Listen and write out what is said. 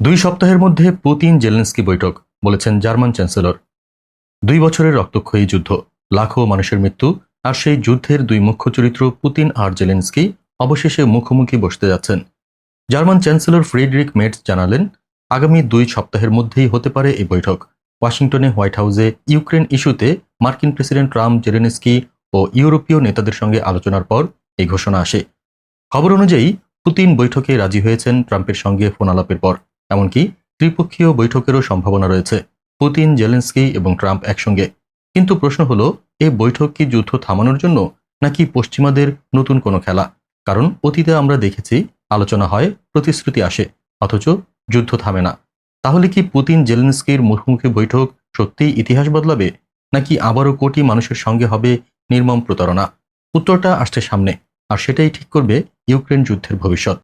দুই সপ্তাহের মধ্যে পুতিন জেলেন্সকি বৈঠক, বলেছেন জার্মান চ্যান্সেলর। দুই বছরের রক্তক্ষয়ী যুদ্ধ, লাখো মানুষের মৃত্যু, আর সেই যুদ্ধের দুই মুখ্য চরিত্র পুতিন আর জেলেন্সকি অবশেষে মুখোমুখি বসতে যাচ্ছেন। জার্মান চ্যান্সেলর ফ্রেডরিক মেটস জানালেন, আগামী দুই সপ্তাহের মধ্যেই হতে পারে এই বৈঠক। ওয়াশিংটনে হোয়াইট হাউসে ইউক্রেন ইস্যুতে মার্কিন প্রেসিডেন্ট ট্রাম্প, জেলেনস্কি ও ইউরোপীয় নেতাদের সঙ্গে আলোচনার পর এই ঘোষণা আসে। খবর অনুযায়ী, পুতিন বৈঠকে রাজি হয়েছেন ট্রাম্পের সঙ্গে ফোন আলাপের পর। এমনকি ত্রিপক্ষীয় বৈঠকেরও সম্ভাবনা রয়েছে, পুতিন, জেলেন্সকি এবং ট্রাম্প একসঙ্গে। কিন্তু প্রশ্ন হলো এই বৈঠক কি যুদ্ধ থামানোর জন্য নাকি পশ্চিমাদের নতুন কোনো খেলা? কারণ অতীতে আমরা দেখেছি, আলোচনা হয়, প্রতিশ্রুতি আসে, অথচ যুদ্ধ থামে না। তাহলে কি পুতিন, জেলেন্সকির মুখোমুখি বৈঠক সত্যিই ইতিহাস বদলাবে, নাকি আবারও কোটি মানুষের সঙ্গে হবে নির্মম প্রতারণা? উত্তরটা আসছে সামনে, আর সেটাই ঠিক করবে ইউক্রেন যুদ্ধের ভবিষ্যৎ।